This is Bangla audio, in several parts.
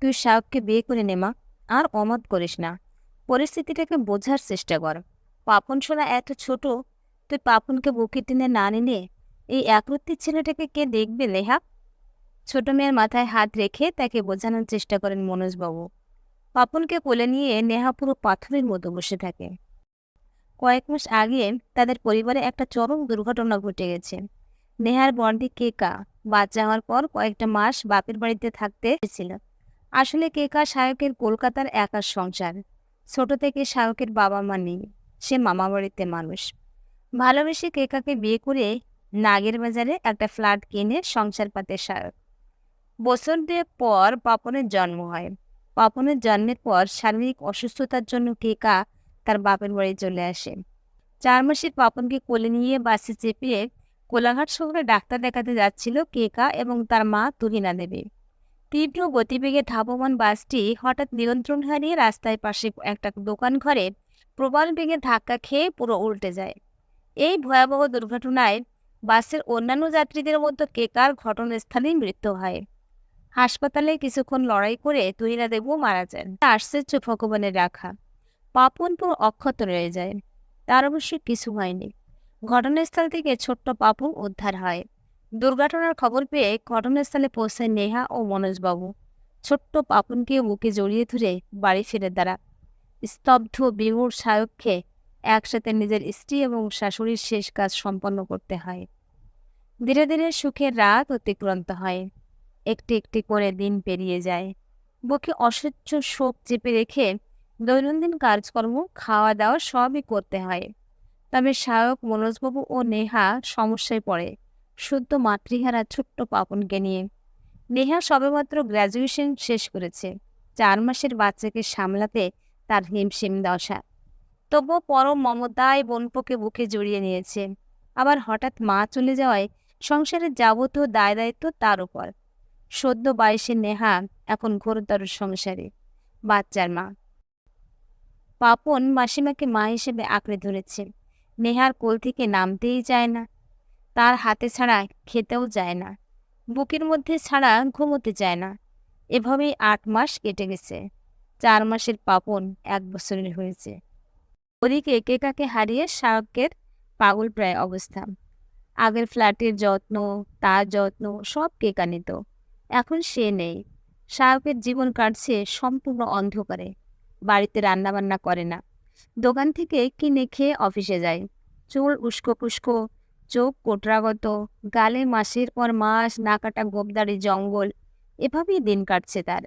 তুই শাহককে বিয়ে করে নে, মা। আর অমত করিস না। পরিস্থিতিটাকে বোঝার চেষ্টা কর। পাপন শোনা এত ছোট, তুই পাপনকে বুকে টেনে না নিলে এই একরত্তির ছেলেটাকে কে দেখবে লেহা ছোট মেয়ের মাথায় হাত রেখে তাকে বোঝানোর চেষ্টা করেন মনোজবাবু। পাপনকে কোলে নিয়ে নেহা পুরো পাথরের মতো বসে থাকে। কয়েক মাস আগে তাদের পরিবারে একটা চরম দুর্ঘটনা ঘটে গেছে। নেহার বন্ডি কেকা বাচ্চা হওয়ার পর কয়েকটা মাস বাপের বাড়িতে থাকতে ছিল আসলে কেকা শায়কের কলকাতার একার সংসার? ছোট থেকে শায়কের বাবা মা নেই, সে মামা বাড়িতে মানুষ। ভালোবেসে কেকাকে বিয়ে করে নাগের বাজারে একটা ফ্ল্যাট কিনে সংসার পাতে শায়ক। বছর দুয়েক পর পাপনের জন্ম হয়। পাপনের জন্মের পর শারীরিক অসুস্থতার জন্য কেকা তার বাপের বাড়ি চলে আসে। চার মাসের পাপনকে কোলে নিয়ে বাসে চেপে কোলাঘাট শহরে ডাক্তার দেখাতে যাচ্ছিল কেকা এবং তার মা তুহিনা দেবী। তীব্র গতিবেগে ধাবমান বাসটি হঠাৎ নিয়ন্ত্রণ হারিয়ে রাস্তায় পাশে একটা দোকান ঘরে প্রবল বেগে ধাক্কা খেয়ে পুরো উল্টে যায়। এই ভয়াবহ দুর্ঘটনায় বাসের অন্যান্য যাত্রীদের মধ্যে কেকার ঘটনাস্থলেই মৃত্যু হয়। হাসপাতালে কিছুক্ষণ লড়াই করে তুহিনা দেবও মারা যান। আশ্চর্য ভগবানের রাখা। পাপন পুরো অক্ষত রয়ে যায়। তার অবশ্য কিছু হয়নি। ঘটনাস্থল থেকে ছোট্ট পাপু উদ্ধার হয়। দুর্ঘটনার খবর পেয়ে ঘটনাস্থলে পৌঁছায় নেহা ও মনোজবাবু। ছোট্ট পাপনকে বুকে জড়িয়ে ধরে বাড়ি ফিরে দাঁড়া স্তব্ধ বিমূর সায়ককে একসাথে নিজের স্ত্রী এবং শাশুড়ির শেষ কাজ সম্পন্ন করতে হয়। ধীরে ধীরে সুখের রাত অতিক্রান্ত হয়। একটি একটি করে দিন পেরিয়ে যায়। বুকে অসহ্য শোক চেপে রেখে দৈনন্দিন কাজকর্ম খাওয়া দাওয়া সবই করতে হয়। তবে শায়ক মনোজবাবু ও নেহা সমস্যায় পড়ে। শুদ্ধ মাতৃহারা ছোট্ট পাপনকে নিয়ে। নেহা সবেমাত্র গ্র্যাজুয়েশন শেষ করেছে। চার মাসের বাচ্চাকে সামলাতে তার হিমশিম দশা। তবুও পরম মমতায় বনপোকে বুকে জড়িয়ে নিয়েছে। আবার হঠাৎ মা চলে যাওয়ায় সংসারের যাবতীয় দায় দায়িত্ব তার উপর। সদ্য বাইশের নেহা এখন ঘোরতর সংসারে, বাচ্চার মা। পাপন মাসিমাকে মা হিসেবে আঁকড়ে ধরেছে। নেহার কোল থেকে নামতেই চায় না। তার হাতে ছাড়া খেতেও যায় না, বুকের মধ্যে ছাড়া ঘুমোতে চায় না। এভাবেই আট মাস কেটে গেছে, চার মাসের পাপন এক বছরের হয়েছে। ওদিকে কেকাকে হারিয়ে শাহকের পাগল প্রায় অবস্থা। আগের ফ্ল্যাটের যত্ন, তার যত্ন, সব কেকা নিত। এখন সে নেই। শাহকের জীবন কাটছে সম্পূর্ণ অন্ধকারে, বাড়িতে রান্নাবান্না করে না। দোকান থেকে কিনে খেয়ে অফিসে যায়। চুল উস্কো পুস্কো চোখ কোটরাগত, গালে মাসের পর মাস, নাকাটা গোবদারি জঙ্গল, এভাবেই দিন কাটছে তার।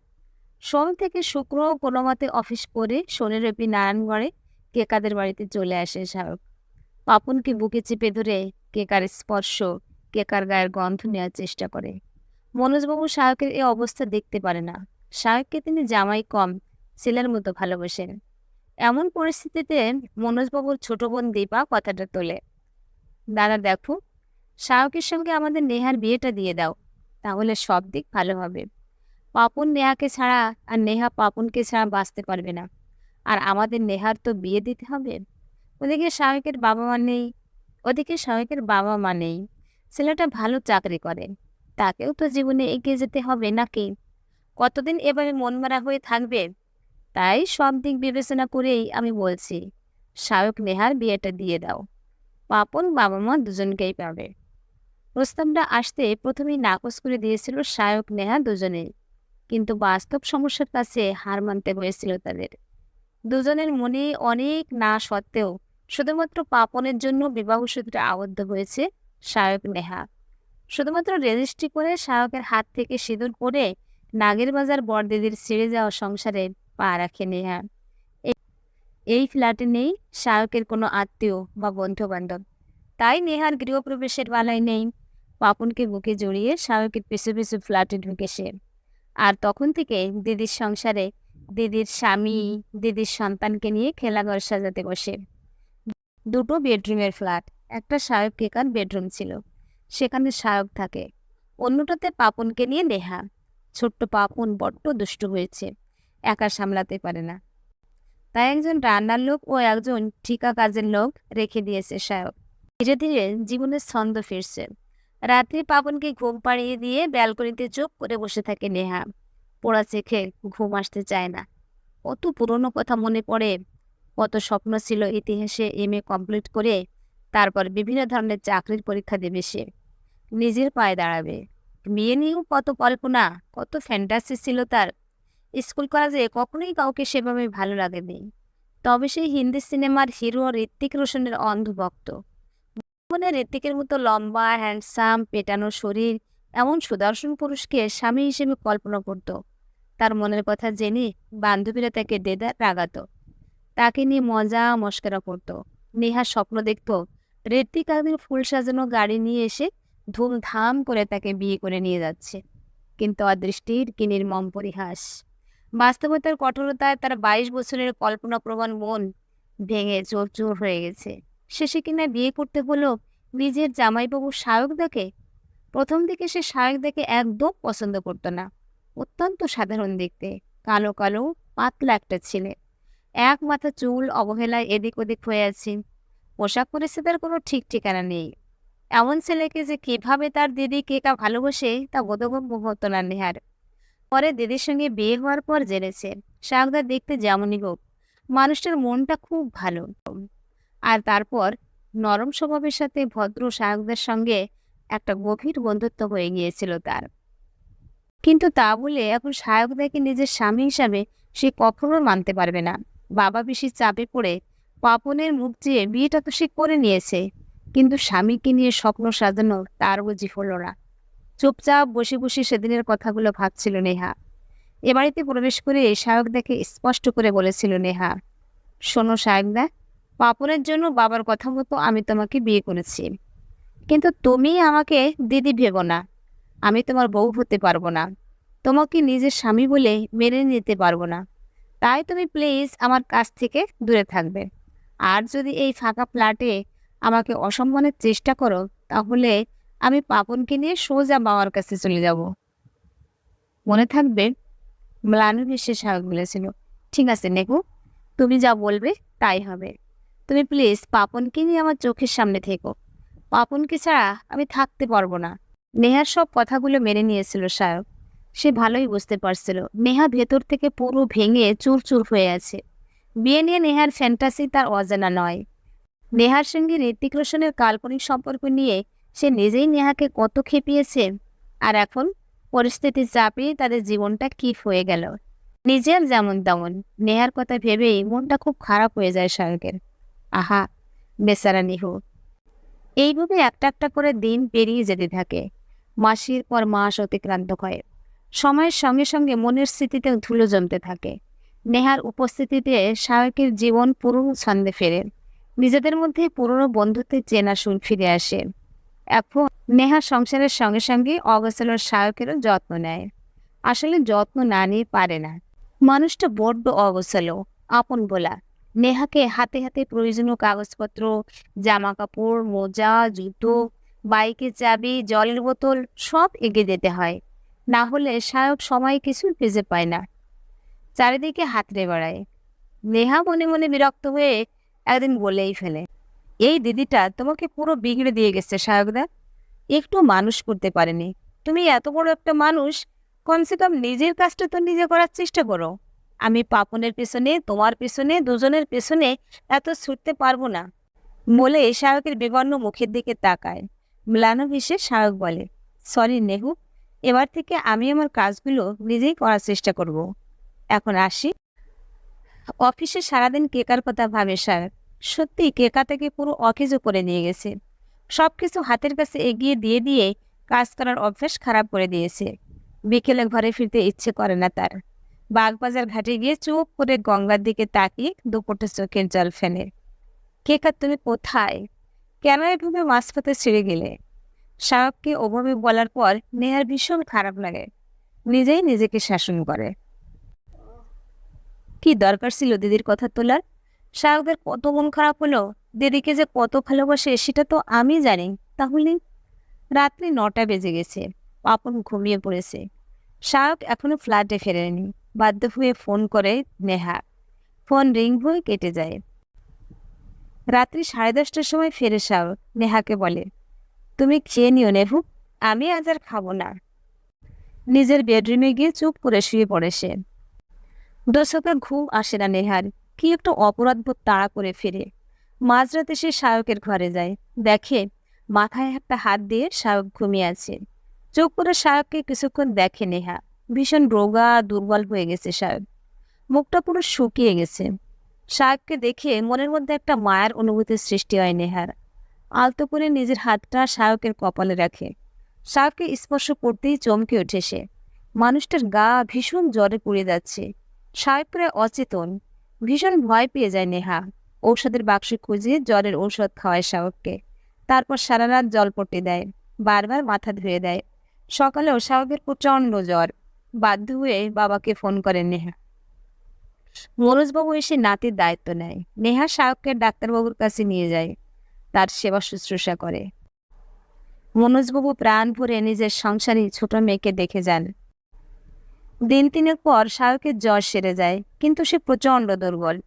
সোম থেকে শুক্র কোনো মতে অফিস করে শনি রবি নারায়ণগড়ে কেকাদের বাড়িতে চলে আসে শাহরুখ। পাপনকে বুকে চেপে ধরে কেকার স্পর্শ, কেকার গায়ের গন্ধ নেওয়ার চেষ্টা করে। মনোজবাবু শাহকের এই অবস্থা দেখতে পারে না। শাহককে তিনি জামাই কম, ছেলের মতো ভালোবাসেন। এমন পরিস্থিতিতে মনোজবাবুর ছোট বোন দীপা কথাটা তোলে। দাদা দেখো। শাহকের সঙ্গে আমাদের নেহার বিয়েটা দিয়ে দাও, তাহলে সব দিক ভালো হবে। পাপন নেহাকে ছাড়া আর নেহা পাপনকে ছাড়া বাঁচতে পারবে না। আর আমাদের নেহার তো বিয়ে দিতে হবে। ওদিকে শাহকের বাবা মা নেই, ওদিকে শাহকের বাবা মা নেই। ছেলেটা ভালো চাকরি করে, তাকেও তো জীবনে এগিয়ে যেতে হবে নাকি? কতদিন এভাবে মন মারা হয়ে থাকবে? তাই সব দিক বিবেচনা করেই আমি বলছি শায়ক নেহার বিয়েটা দিয়ে দাও। পাপন বাবা মা দুজনকেই পাবে। প্রস্তাবটা আসতে প্রথমেই নাকচ করে দিয়েছিল শায়ক নেহা দুজনেই। কিন্তু বাস্তব সমস্যার কাছে হার মানতে হয়েছিল তাদের। দুজনের মনে অনেক না সত্ত্বেও শুধুমাত্র পাপনের জন্য বিবাহ সূত্রে আবদ্ধ হয়েছে শায়ক নেহা। শুধুমাত্র রেজিস্ট্রি করে শায়কের হাত থেকে সিঁদুর পরে নাগের বাজার বড়দিদির ছেড়ে যাওয়া সংসারে পা রাখে নেহা। এই ফ্ল্যাটে নেই শায়কের কোনো আত্মীয় বা বন্ধু বান্ধব তাই নেহার গৃহপ্রবেশের বেলায় নেই। পাপনকে বুকে জড়িয়ে শায়কের পিছু পিছু ফ্ল্যাটে ঢুকে সে। আর তখন থেকে দিদির সংসারে দিদির স্বামী, দিদির সন্তানকে নিয়ে খেলাঘর সাজাতে বসে। দুটো বেডরুমের ফ্ল্যাট, একটা শায়ক কেকার বেডরুম ছিল। সেখানে শায়ক থাকে। অন্যটাতে পাপনকে নিয়ে নেহা। ছোট্ট পাপন বড্ড দুষ্ট হয়েছে। একা সামলাতে পারে না। তাই একজন রান্নার লোক ও একজন ঠিকা কাজের লোক রেখে দিয়েছে শায়ক ধীরে ধীরে জীবনের ছন্দ ফিরছে। রাত্রি পাপনকে ঘুম পাড়িয়ে দিয়ে ব্যালকনিতে চুপ করে বসে থাকে নেহা। পোড়া চেখে ঘুম আসতে চায় না। কত পুরনো কথা মনে পড়ে। কত স্বপ্ন ছিল ইতিহাসে এম এ কমপ্লিট করে তারপর বিভিন্ন ধরনের চাকরির পরীক্ষা দেবে সে। নিজের পায়ে দাঁড়াবে। বিয়ে নিয়েও কত কল্পনা, কত ফ্যান্টাসি ছিল তার। স্কুল কলেজে কখনোই কাউকে সেভাবে ভালো লাগেনি। তবে সেই হিন্দি সিনেমার হিরো ঋত্বিক রোশনের অন্ধভক্ত। মনে ঋত্বিকের মতো লম্বা হ্যান্ডসাম পেটানো শরীর, এমন সুদর্শন পুরুষকে স্বামী হিসেবে কল্পনা করত। তার মনের কথা জেনে বান্ধবীরা তাকে দেদা রাগাত। তাকে নিয়ে মজা মস্করা করত। নেহা স্বপ্ন দেখত ঋত্বিক একদিন ফুল সাজানো গাড়ি নিয়ে এসে ধুমধাম করে তাকে বিয়ে করে নিয়ে যাচ্ছে। কিন্তু অদৃষ্টির কি মম পরিহাস। বাস্তবতার কঠোরতায় তার বাইশ বছরের কল্পনাপ্রবণ মন ভেঙে চোর চোর হয়ে গেছে। শেষে কিনা বিয়ে করতে হলো নিজের জামাইবাবু সায়কদাকে? প্রথম দিকে সে সায়কদাকে একদম পছন্দ করতো না। অত্যন্ত সাধারণ দেখতে, কালো কালো, পাতলা একটা ছেলে। এক মাথা চুল, অবহেলায় এদিক ওদিক হয়ে আছে। পোশাক পরেছে তার কোনো ঠিক ঠিকানা নেই। এমন ছেলেকে যে কীভাবে তার দিদি কেকা ভালোবাসে তা বোধগম্য হতো না নেহার। পরে দিদির সঙ্গে বিয়ে হওয়ার পর জেনেছে শাকদার দেখতে যেমনই হোক, মানুষটার মনটা খুব ভালো। আর তারপর নরম স্বভাবের সাথে ভদ্র শায়কদের সঙ্গে একটা গভীর বন্ধুত্ব হয়ে গিয়েছিল তার। কিন্তু তা বলে এখন শায়কদাকে নিজের স্বামী হিসাবে সে কখনো মানতে পারবে না। বাবা বেশি চাপে পড়ে পাপনের মুখ চেয়ে বিয়েটা তো সে করে নিয়েছে, কিন্তু স্বামীকে নিয়ে স্বপ্ন সাজানো তার বুঝি হলো না। চুপচাপ বসে বসে সেদিনের কথাগুলো ভাবছিল নেহা। এ বাড়িতে প্রবেশ করে শায়কদাকে স্পষ্ট করে বলেছিল, নেহা, শোনো শায়কদা পাপনের জন্য বাবার কথা মতো আমি তোমাকে বিয়ে করেছি। কিন্তু তুমি আমাকে দিদি ভেবো না। আমি তোমার বউ হতে পারব না। তোমাকে নিজের স্বামী বলে মেনে নিতে পারব না। তাই তুমি প্লিজ আমার কাছ থেকে দূরে থাকবে। আর যদি এই ফাঁকা ফ্ল্যাটে আমাকে অসম্মানের চেষ্টা করো, তাহলে আমি পাপনকে নিয়ে সোজা বাবার কাছে চলে যাব। মনে থাকবে ম্লানু হেসে সাহস বলেছিল ঠিক আছে নেকু তুমি যা বলবে তাই হবে। তুমি প্লিজ পাপনকে নিয়ে আমার চোখের সামনে থেকো। পাপনকে ছাড়া আমি থাকতে পারব না। নেহার সব কথাগুলো মেনে নিয়েছিল সায়ক। সে ভালোই বুঝতে পারছিল। নেহা ভেতর থেকে পুরো ভেঙে চুর চুর হয়ে আছে। বিয়ে নিয়ে নেহার ফ্যান্টাসি তার অজানা নয়। নেহার সঙ্গে ঋতিক রোশনের কাল্পনিক সম্পর্ক নিয়ে সে নিজেই নেহাকে কত খেপিয়েছে। আর এখন পরিস্থিতির চাপে তাদের জীবনটা কি হয়ে গেল? নিজের যেমন তেমন, নেহার কথা ভেবেই মনটা খুব খারাপ হয়ে যায় শায়কের। আহা, বেচারা নিহু। এইভাবে একটা একটা করে দিন পেরিয়ে যেতে থাকে। মাসির পর মাস অতিক্রান্ত হয়। সময়ের সঙ্গে সঙ্গে মনের স্মৃতিতে ধুলো জমতে থাকে। নেহার উপস্থিতিতে শায়কের জীবন পুরনো ছন্দে ফেরে। নিজেদের মধ্যে পুরনো বন্ধুত্বের চেনা সুর ফিরে আসে। এখন নেহা সংসারের সঙ্গে সঙ্গে অগোছালোর শায়কেরও যত্ন নেয়। আসলে যত্ন না নিয়ে পারে না। মানুষটা বড্ড অগোছালো, আপন বলা। নেহাকে হাতে হাতে প্রয়োজনীয় কাগজপত্র জামা কাপড় মোজা, জুতো, বাইকের চাবি, জলের বোতল সব এগিয়ে যেতে হয়। না হলে শায়ক সময় কিছু খুঁজে পায় না। চারিদিকে হাতড়ে বেড়ায়। নেহা মনে মনে বিরক্ত হয়ে একদিন বলেই ফেলে এই দিদিটা তোমাকে পুরো বিগড়ে দিয়ে গেছে শায়কদা একটু মানুষ করতে পারেনি। তুমি এত বড় একটা মানুষ, কমসে কম নিজের কাজটা তো নিজে করার চেষ্টা করো। আমি পাপনের পেছনে, তোমার পেছনে, দুজনের পেছনে এত ছুটতে পারব না, বলে শায়কের বিবর্ণ মুখের দিকে তাকায়। ম্লানো ভেসে শায়ক বলে, সরি নেহু, এবার থেকে আমি আমার কাজগুলো নিজেই করার চেষ্টা করব। এখন আসি। অফিসে সারাদিন কেকার কথা ভাবে শায়ক সত্যি কেকা থেকে পুরো অকেজো করে নিয়ে গেছে। সব কিছু হাতের কাছে এগিয়ে দিয়ে দিয়ে কাজ করার অভ্যাস খারাপ করে দিয়েছে। বিকেলে ঘরে ফিরতে ইচ্ছে করে না তার। বাগবাজার ঘাটে গিয়ে চুপ করে গঙ্গার দিকে তাকিয়ে দুপুরটা চোখের জল ফেলে। কেকা, তুমি কোথায়? কেন এভাবে মাঝপথে ছিঁড়ে গেলে? শাহককে ওভাবে বলার পর নেহার ভীষণ খারাপ লাগে। নিজেই নিজেকে শাসন করে। কি দরকার ছিল দিদির কথা তোলার? শাহকদের কত মন খারাপ হলো, দিদিকে যে কত ভালোবাসে সেটা তো আমি জানি। তাহলে? রাত্রি নটা বেজে গেছে পাপন ঘুমিয়ে পড়েছে। শাহক এখনও ফ্ল্যাটে ফেরেনি, বাধ্য হয়ে ফোন করে নেহা। ফোন রিং হয়ে কেটে যায়। রাত্রি সাড়ে দশটার সময় ফেরে শাহক নেহাকে বলে, তুমি খেয়ে নিও নেহু, আমি আজ আর খাব না। নিজের বেডরুমে গিয়ে চুপ করে শুয়ে পড়ে সে। দর্শকের ঘুম আসে না নেহার কি একটা অপরাধবোধ তাড়া করে ফিরে। মাঝরাতে সে শায়কের ঘরে যায়। দেখে মাথায় একটা হাত দিয়ে শায়ক ঘুমিয়ে আছে। চোখ করে শায়ককে কিছুক্ষণ দেখে নেহা। ভীষণ রোগা, দুর্বল হয়ে গেছে শায়ক মুখটা পুরো শুকিয়ে গেছে। শায়ককে দেখে মনের মধ্যে একটা মায়ের অনুভূতির সৃষ্টি হয় নেহার। আলতো করে নিজের হাতটা শায়কের কপালে রাখে। শায়ককে স্পর্শ করতেই চমকে ওঠে সে। মানুষটার গা ভীষণ জ্বরে পুড়ে যাচ্ছে। শায়ক প্রায় অচেতন। ভীষণ ভয় পেয়ে যায় নেহা। ঔষধের বাক্সে খুঁজে জ্বরের ঔষধ খাওয়ায় শাহককে তারপর সারা রাত জল পট্টি দেয়, বারবার মাথা ধুয়ে দেয়। সকালেও শাহকের প্রচণ্ড জ্বর। বাধ্য হয়ে বাবাকে ফোন করেন নেহা। মনোজবাবু এসে নাতির দায়িত্ব নেয়। নেহা শাহককে ডাক্তারবাবুর কাছে নিয়ে যায়। তার সেবা শুশ্রূষা করে। মনোজবাবু প্রাণ ভরে নিজের সংসারী ছোট মেয়েকে দেখে যান। দিন তিনের পর শাহকের জ্বর সেরে যায়, কিন্তু সে প্রচণ্ড দুর্বল।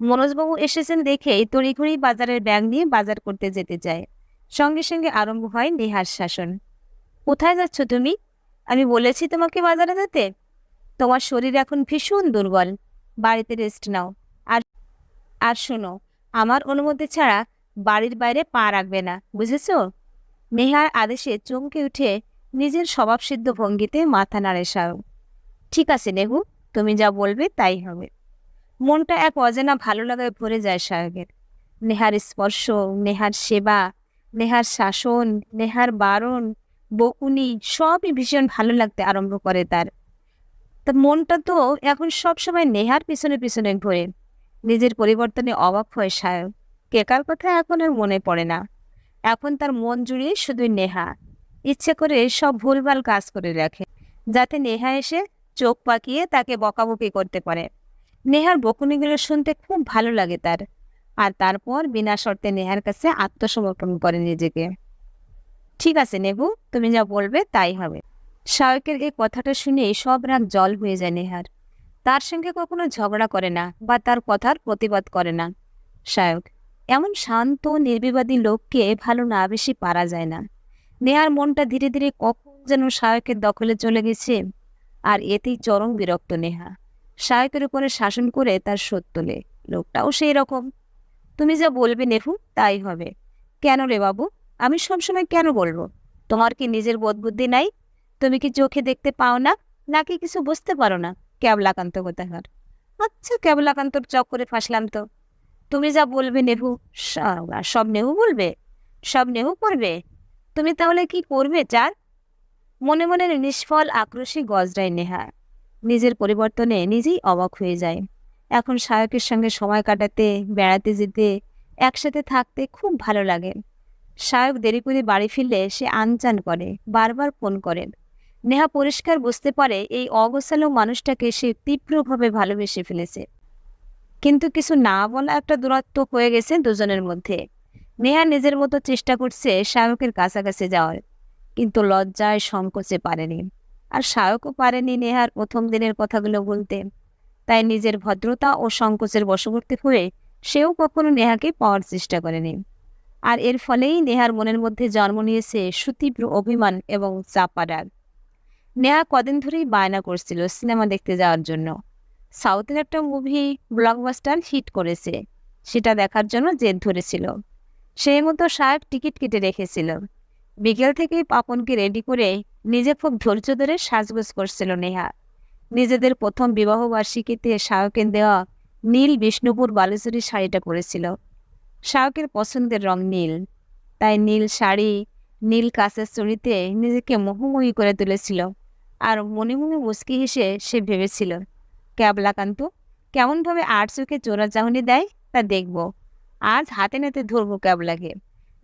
মনোজবাবু এসেছেন দেখেই তড়িঘড়ি বাজারের ব্যাগ নিয়ে বাজার করতে যেতে চায়। সঙ্গে সঙ্গে আরম্ভ হয় নেহার শাসন। কোথায় যাচ্ছ তুমি? আমি বলেছি তোমাকে বাজারে যেতে। তোমার শরীর এখন ভীষণ দুর্বল। বাড়িতে রেস্ট নাও। আর আর শোনো, আমার অনুমতি ছাড়া বাড়ির বাইরে পা রাখবে না, বুঝেছ? নেহার আদেশে চমকে উঠে নিজের স্বভাবসিদ্ধ ভঙ্গিতে মাথা নাড়ে সাউ ঠিক আছে নেহু তুমি যা বলবে তাই হবে। মনটা এক অজানা ভালো লাগায় ভরে যায় সাহেবের। নেহার স্পর্শ, নেহার সেবা, নেহার শাসন, নেহার বারণ, বকুনি, সবই ভীষণ ভালো লাগতে আরম্ভ করে তার। তা মনটা তো এখন সবসময় নেহার পিছনে পিছনে ঘোরে। নিজের পরিবর্তনে অবাক হয় সায়ক কেকার কথা এখন আর মনে পড়ে না। এখন তার মন জুড়িয়ে শুধু নেহা। ইচ্ছে করে সব ভুলভাল কাজ করে রাখে। যাতে নেহা এসে চোখ পাকিয়ে তাকে বকাবকি করতে পারে। নেহার বকুনিগুলো শুনতে খুব ভালো লাগে তার। আর তারপর বিনা শর্তে নেহার কাছে আত্মসমর্পণ করে নিজেকে। ঠিক আছে নেবু তুমি যা বলবে তাই হবে। শায়কের এই কথাটা শুনে সব রাগ জল হয়ে যায় নেহার। তার সঙ্গে কখনো ঝগড়া করে না বা তার কথার প্রতিবাদ করে না। শায়ক, এমন শান্ত, নির্বিবাদী লোককে ভালো না বেশি পারা যায় না। নেহার মনটা ধীরে ধীরে কখন যেন শায়কের দখলে চলে গেছে আর এতেই চরম বিরক্ত নেহা। শায়কের উপরে শাসন করে তার শোধ তোলে। লোকটাও সেই রকম। তুমি যা বলবে নেহু, তাই হবে। কেন রে বাবু? আমি সবসময় কেন বলব? তোমার কি নিজের বোধ বুদ্ধি নাই? তুমি কি চোখে দেখতে পাও না, নাকি কিছু বুঝতে পারো না? ক্যাবলাকান্ত কোথাকার। আচ্ছা ক্যাবলাকান্তর চক করে ফাঁসলাম তো। তুমি যা বলবে নেহু সব নেহু বলবে? সব নেহু করবে? তুমি তাহলে কি করবে চার মনে মনে নিষ্ফল আক্রোশী গজরায় নেহা। নিজের পরিবর্তনে নিজেই অবাক হয়ে যায়। এখন শায়কের সঙ্গে সময় কাটাতে, বেড়াতে যেতে, একসাথে থাকতে খুব ভালো লাগে। শায়ক দেরি করে বাড়ি ফিরলে সে আনচান করে, বারবার ফোন করেন নেহা পরিষ্কার বুঝতে পারে এই অগোছালো মানুষটাকে সে তীব্রভাবে ভালোবেসে ফেলেছে। কিন্তু কিছু না বলা একটা দূরত্ব হয়ে গেছে দুজনের মধ্যে। নেহা নিজের মতো চেষ্টা করছে শায়কের কাছাকাছি যাওয়ার। কিন্তু লজ্জায় সংকোচে পারেনি। আর শায়কও পারেনি নেহার প্রথম দিনের কথাগুলো বলতে। তাই নিজের ভদ্রতা ও সংকোচের বশবর্তী হয়ে সেও কখনো নেহাকে পাওয়ার চেষ্টা করেনি। আর এর ফলেই নেহার মনের মধ্যে জন্ম নিয়েছে সুতীব্র অভিমান এবং চাপা ডাক নেহা কদিন ধরেই বায়না করছিল সিনেমা দেখতে যাওয়ার জন্য। সাউথের একটা মুভি ব্লকবাস্টার হিট করেছে। সেটা দেখার জন্য জেদ ধরেছিল। সেই মতো সাহেব টিকিট কেটে রেখেছিল। বিকেল থেকেই পাপনকে রেডি করে নিজে খুব ধৈর্য ধরে সাজগোজ করছিল নেহা। নিজেদের প্রথম বিবাহ বার্ষিকীতে শাহকের দেওয়া নীল বিষ্ণুপুর বালেশ্বরী শাড়িটা পরেছিল। শাহকের পছন্দের রং নীল। তাই নীল শাড়ি নীল কাঁচের চুড়িতে নিজেকে মোহময়ী করে তুলেছিল আর মনে মনে মুচকি হেসে সে ভেবেছিল ক্যাবলাকান্ত কেমনভাবে আর চোখে চোরা চাহনি দেয় তা দেখব। আজ হাতে নাতে ধরবো ক্যাবলাকে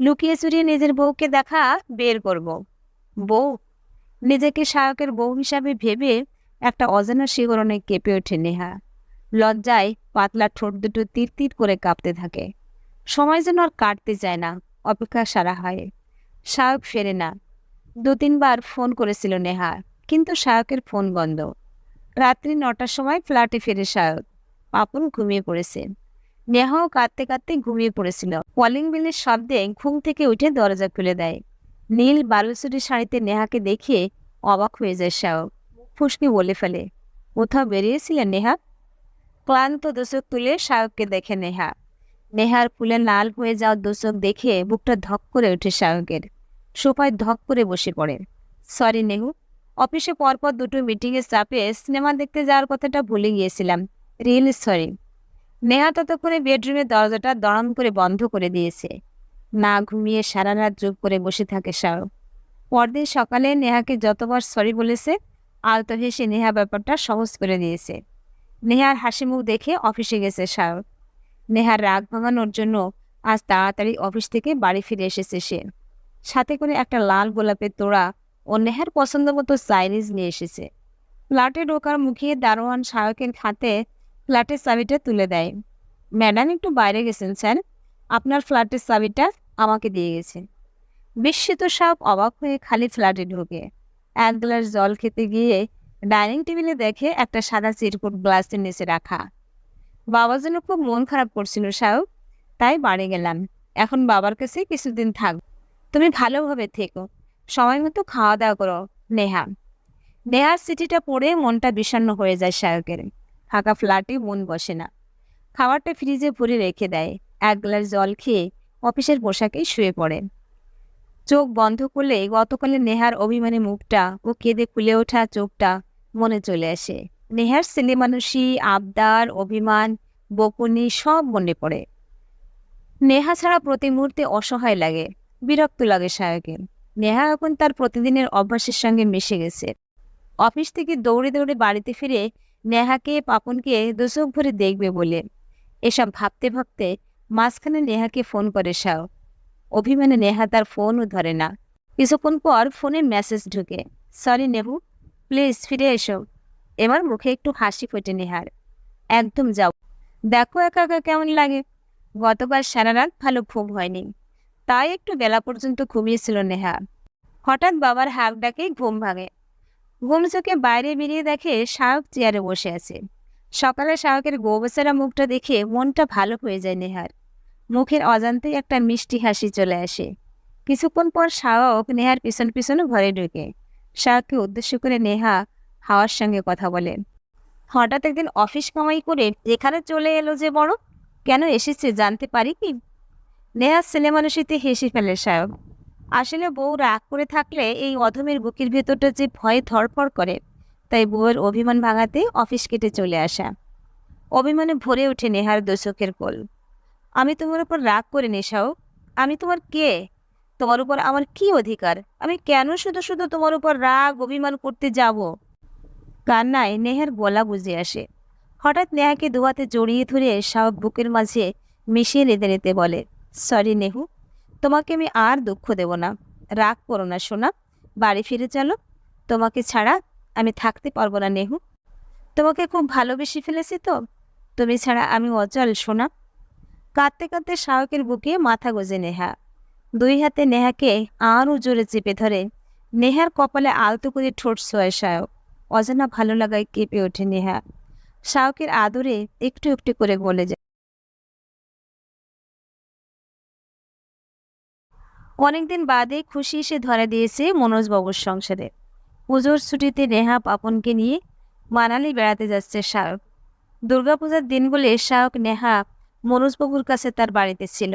লুকিয়ে চুরিয়ে নিজের বউকে দেখা বের করব। বউ, নিজেকে শায়কের বউ হিসাবে ভেবে একটা অজানা শিহরণে কেঁপে ওঠে নেহা। লজ্জায় পাতলা ঠোঁট দুটো তীর তীর করে কাঁপতে থাকে। সময় যেন আর কাটতে চায় না, অপেক্ষা সারা হয়। শায়ক ফেরে না। দু তিনবার ফোন করেছিল নেহা, কিন্তু শায়কের ফোন বন্ধ। রাত্রি নটার সময় ফ্ল্যাটে ফেরে শায়ক পাপন ঘুমিয়ে পড়েছে। নেহাও কাঁদতে কাঁদতে ঘুমিয়ে পড়েছিল। কলিং বেলের শব্দে ঘুম থেকে উঠে দরজা খুলে দেয়। নীল বালুচুরি শাড়িতে নেহাকে দেখে অবাক হয়ে যায় শায়ক ফুসকে বলে ফেলে, কোথাও বেরিয়েছিলেন নেহা? ক্লান্ত দোষক তুলে শায়ককে দেখে নেহা। নেহার ফুলে লাল হয়ে যাওয়া দোষক দেখে বুকটা ধক করে ওঠে শায়কের সোফায় ধক করে বসে পড়ে। সরি নেহু, অফিসে পরপর দুটো মিটিংয়ের চাপে সিনেমা দেখতে যাওয়ার কথাটা ভুলে গিয়েছিলাম। Really sorry. নেহা ততক্ষণে বেডরুমের দরজাটা দড়াম করে বন্ধ করে দিয়েছে। না ঘুমিয়ে সারা রাত চুপ করে বসে থাকে শায়ক পরদিন সকালে নেহাকে যতবার সরি বলেছে, আলতো হেসে নেহা ব্যাপারটা সহজ করে দিয়েছে। নেহার হাসি মুখ দেখে অফিসে গেছে শায়ক নেহার রাগ ভাঙানোর জন্য আজ তাড়াতাড়ি অফিস থেকে বাড়ি ফিরে এসেছে সে। সাথে করে একটা লাল গোলাপের তোড়া ও নেহার পছন্দ মতো চাইনিজ নিয়ে এসেছে। ফ্ল্যাটে ঢোকার মুখে দারোয়ান শায়কের হাতে ফ্ল্যাটের চাবিটা তুলে দেয়। ম্যাডাম একটু বাইরে গেছেন, স্যার। আপনার ফ্ল্যাটের চাবিটা আমাকে দিয়ে গেছে। বিস্মিত সাপ অবাক হয়ে খালি ফ্ল্যাটে ঢুকে। এক গ্লাস জল খেতে গিয়ে ডাইনিং টেবিলে দেখে একটা সাদা চিরকুট গ্লাসের নিচে রাখা। বাবার জন্য খুব মন খারাপ করছিল সাহেব, তাই বাড়ি গেলাম। এখন বাবার কাছে কিছুদিন থাক। তুমি ভালোভাবে থেকো। সময় মতো খাওয়া দাওয়া করো, নেহা। নেহার চিঠিটা পড়ে মনটা বিষণ্ণ হয়ে যায় শায়কের ফাঁকা ফ্ল্যাটে মন বসে না। খাবারটা ফ্রিজে ভরে রেখে দেয়। এক গ্লাস জল খেয়ে অফিসের পোশাকেই শুয়ে পড়ে। চোখ বন্ধ করলে গতকালে নেহার অভিমানী মুখটা ও কেঁদে খুলে ওঠা চোখটা মনে চলে আসে। নেহার ছেলে মানুষই আবদার, অভিমান, বকুনি সব মনে পড়ে। নেহা ছাড়া প্রতি মুহূর্তে অসহায় লাগে, বিরক্ত লাগে সায়কে। নেহা এখন তার প্রতিদিনের অভ্যাসের সঙ্গে মিশে গেছে। অফিস থেকে দৌড়ে দৌড়ে বাড়িতে ফিরে নেহাকে পাপনকে দোষক ভরে দেখবে বলে। এসব ভাবতে ভাবতে মাঝখানে নেহাকে ফোন করে সাও। অভিমানে নেহা তার ফোনও ধরে না। কিছুক্ষণ পর ফোনে মেসেজ ঢুকে। সরি নেহু, প্লিজ ফিরে এসো। এবার মুখে একটু হাসি ফোটে নেহার। একদম যাও। দেখো একা একা কেমন লাগে। গতকাল সারা রাত ভালো ঘুম হয়নি। তাই একটু বেলা পর্যন্ত ঘুমিয়েছিল নেহা। হঠাৎ বাবার হাক ডাকে ঘুম ভাঙে। ঘুম চোখে বাইরে বেরিয়ে দেখে শাহক চেয়ারে বসে আছে। সকালে শাহকের গোবসারা মুখটা দেখে মনটা ভালো হয়ে যায় নেহার। মুখের অজান্তেই একটা মিষ্টি হাসি চলে আসে। কিছুক্ষণ পর শাহক নেহার পিছন পিছনে ঘরে ঢুকে। শাহকে উদ্দেশ্য করে নেহা হাওয়ার সঙ্গে কথা বলে, হঠাৎ একদিন অফিস কামাই করে এখানে চলে এলো যে বড়? কেন এসেছে জানতে পারি কি নেহা ছেলে মানুষিতে হেসে ফেলে সায়ক আসলে বউ রাগ করে থাকলে এই অধমের বুকের ভেতরটা যে ভয়ে ধরফর করে, তাই বউয়ের অভিমান ভাঙাতে অফিস কেটে চলে আসা। অভিমানে ভরে ওঠে নেহার দোষকের কোল। আমি তোমার উপর রাগ করে নেশাও আমি তোমার কে? তোমার উপর আমার কি অধিকার? আমি কেন শুধু শুধু তোমার উপর রাগ, অভিমান করতে যাব? কান্নায় নেহার গলা বুঝে আসে। হঠাৎ নেহাকে দুহাতে জড়িয়ে ধরে শাহক বুকের মাঝে মিশিয়ে নিতে নিতে বলে, সরি নেহু তোমাকে আমি আর দুঃখ দেব না। রাগ করো না, সোনা। বাড়ি ফিরে চলো। তোমাকে ছাড়া আমি থাকতে পারব না, নেহু। তোমাকে খুব ভালোবেসে ফেলেছি তো। তুমি ছাড়া আমি অচল, সোনা। কাঁদতে কাঁদতে শাহকের বুকে মাথা গোজে নেহা। দুই হাতে নেহাকে আরও জোরে চেপে ধরে। নেহার কপালে আলতো করে ঠোঁট ছোঁয় শায়ক অজানা ভালো লাগায় কেঁপে ওঠে নেহা। শাহকের আদরে একটু একটু করে বলে যায়। অনেকদিন বাদে খুশি এসে ধরা দিয়েছে মনোজবাবুর সংসারে। পুজোর ছুটিতে নেহা পাপনকে নিয়ে মানালি বেড়াতে যাচ্ছে শাহক দুর্গাপূজার দিন বলে শাহক নেহা মনোজবাবুর কাছে তার বাড়িতে ছিল।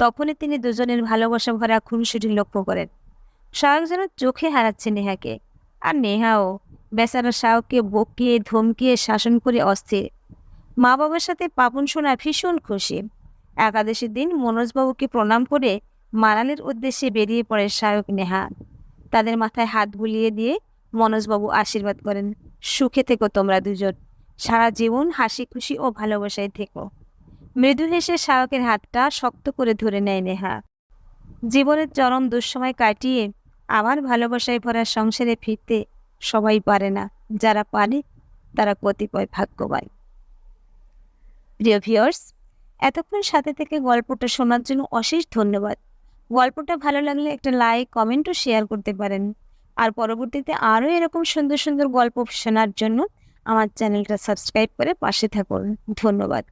তখনই তিনি দুজনের ভালোবাসা ভরা খুনসুটি লক্ষ্য করেন। শাহক যেন চোখে হারাচ্ছে নেহাকে। আর নেহাও বেচারা শাহককে বকিয়ে, ধমকিয়ে, শাসন করে অস্থির। মা বাবার সাথে পাপন শোনা ভীষণ খুশি। একাদশীর দিন মনোজবাবুকে প্রণাম করে মানালির উদ্দেশ্যে বেরিয়ে পড়ে শায়ক নেহা। তাদের মাথায় হাত বুলিয়ে দিয়ে মনোজবাবু আশীর্বাদ করেন, সুখে থেকো তোমরা দুজন। সারা জীবন হাসি, খুশি ও ভালোবাসায় থেকো। মৃদু হেসে শায়কের হাতটা শক্ত করে ধরে নেয় নেহা। জীবনের চরম দুঃসময় কাটিয়ে আবার ভালোবাসায় ভরা সংসারে ফিরতে সবাই পারে না। যারা পারে, তারা কতিপয় ভাগ্যবান। প্রিয় ভিওর্স এতক্ষণ সাথে থেকে গল্পটা শোনার জন্য অশেষ ধন্যবাদ। গল্পটা ভালো লাগলে একটা লাইক কমেন্ট ও শেয়ার করতে পারেন। আর পরবর্তীতে আরও এরকম সুন্দর সুন্দর গল্প শোনার জন্য আমার চ্যানেলটা সাবস্ক্রাইব করে পাশে থাকুন। ধন্যবাদ।